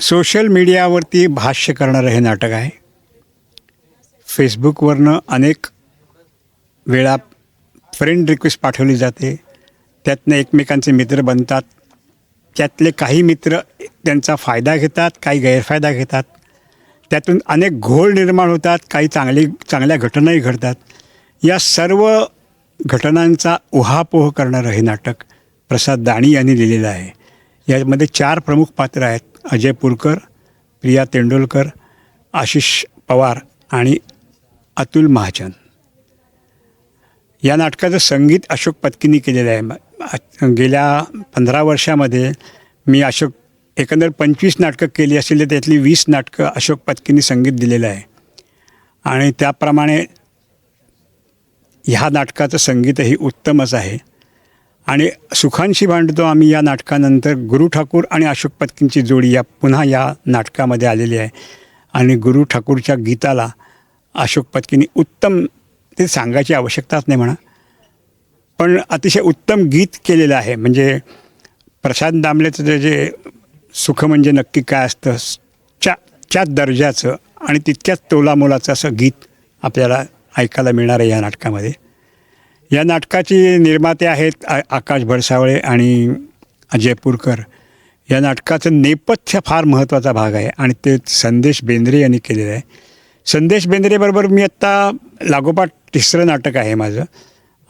Social मीडियावरती भाष्य करणारं हे नाटक आहे. फेसबुकवरनं अनेक वेळा फ्रेंड रिक्वेस्ट पाठवली जाते. त्यातनं एकमेकांचे मित्र बनतात. त्यातले काही मित्र त्यांचा फायदा घेतात काही गैरफायदा घेतात. त्यातून अनेक घोळ निर्माण होतात काही चांगली चांगल्या घटनाही घडतात. या सर्व घटनांचा उहापोह करणारं हे नाटक प्रसाद दाणी यांनी लिहिलेलं आहे. यामध्ये चार प्रमुख पात्र आहेत. अजय पुरकर प्रिया तेंडुलकर आशिष पवार आणि अतुल महाजन. या नाटकाचं संगीत अशोक पत्कींनी केलेलं आहे. गेल्या पंधरा वर्षामध्ये मी अशोक एकंदर पंचवीस नाटकं केली असतील तर त्यातली वीस नाटकं अशोक पत्कींनी संगीत दिलेलं आहे. आणि त्याप्रमाणे ह्या नाटकाचं संगीतही उत्तमच आहे. आणि सुखांशी भांडतो आम्ही या नाटकानंतर. गुरु ठाकूर आणि अशोक पत्कींची जोडी या पुन्हा या नाटकामध्ये आलेली आहे. आणि गुरु ठाकूरच्या गीताला अशोक पत्कींनी उत्तम ते सांगायची आवश्यकताच नाही म्हणा. पण अतिशय उत्तम गीत केलेलं आहे. म्हणजे प्रशांत दामलेचं जे जे सुख म्हणजे नक्की काय असतं च्या च्या दर्जाचं आणि तितक्याच तोलामोलाचं असं गीत आपल्याला ऐकायला मिळणार आहे या नाटकामध्ये. या नाटकाची निर्माते आहेत आ आकाश भडसावळे आणि जयपूरकर या नाटकाचं नेपथ्य फार महत्त्वाचा भाग आहे आणि ते संदेश बेंद्रे यांनी केलेलं आहे. संदेश बेंद्रेबरोबर मी आत्ता लागोपाठ तिसरं नाटक आहे माझं.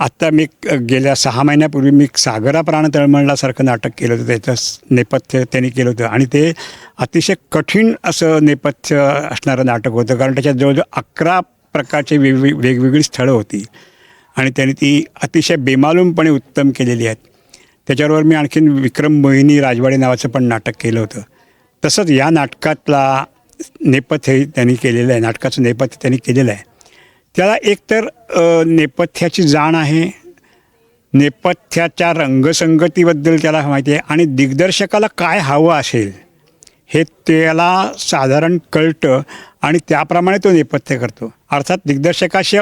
आत्ता मी गेल्या सहा महिन्यापूर्वी मी सागरा प्राण तळमळलासारखं नाटक केलं होतं त्याचं नेपथ्य त्यांनी केलं होतं आणि ते अतिशय कठीण असं नेपथ्य असणारं नाटक होतं कारण त्याच्यात जवळजवळ अकरा प्रकारचे वेगवेग वेगवेगळी स्थळं होती. आणि त्यांनी ती अतिशय बेमालूमपणे उत्तम केलेली आहेत. त्याच्याबरोबर मी आणखीन विक्रम मोहिनी राजवाडे नावाचं पण नाटक केलं होतं. तसंच या नाटकातला नेपथ्य त्यांनी केलेलं आहे. नाटकाचं नेपथ्य त्यांनी केलेलं आहे. त्याला एकतर नेपथ्याची जाण आहे नेपथ्याच्या रंगसंगतीबद्दल त्याला माहिती आहे आणि दिग्दर्शकाला काय हवं असेल हे त्याला साधारण कळतं आणि त्याप्रमाणे तो नेपथ्य करतो. अर्थात दिग्दर्शकाशी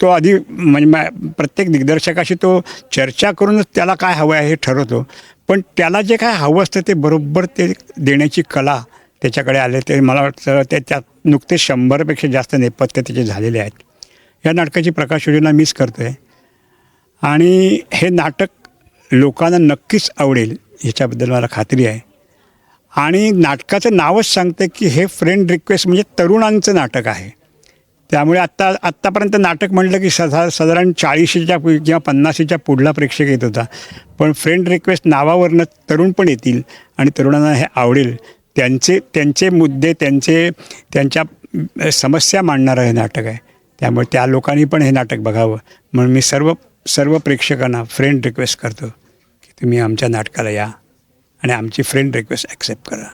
तो आधी म्हणजे मा- प्रत्येक दिग्दर्शकाशी तो चर्चा करूनच त्याला काय हवं आहे हे ठरवतो. पण त्याला जे काय हवं असतं ते बरोबर ते देण्याची कला त्याच्याकडे आले ते मला वाटतं ते त्यात नुकते शंभरपेक्षा जास्त नेपथ्य त्याचे झालेले आहेत. या नाटकाची प्रकाश योजना मीच करतो आहे आणि हे नाटक लोकांना नक्कीच आवडेल ह्याच्याबद्दल मला खात्री आहे. आणि नाटकाचं नावच सांगतं की हे फ्रेंड रिक्वेस्ट म्हणजे तरुणांचं नाटक आहे. त्यामुळे आत्ता आत्तापर्यंत नाटक म्हटलं की सधा साधारण चाळीशीच्या किंवा पन्नाशीच्या पुढला प्रेक्षक येत होता. पण फ्रेंड रिक्वेस्ट नावावरनं तरुण पण येतील आणि तरुणांना हे आवडेल. त्यांचे त्यांचे मुद्दे त्यांचे त्यांच्या समस्या मांडणारं हे नाटक आहे. त्यामुळे त्या लोकांनी पण हे नाटक बघावं. म्हणून मी सर्व सर्व प्रेक्षकांना फ्रेंड रिक्वेस्ट करतो की तुम्ही आमच्या नाटकाला या आणि आमची फ्रेंड रिक्वेस्ट ॲक्सेप्ट करा.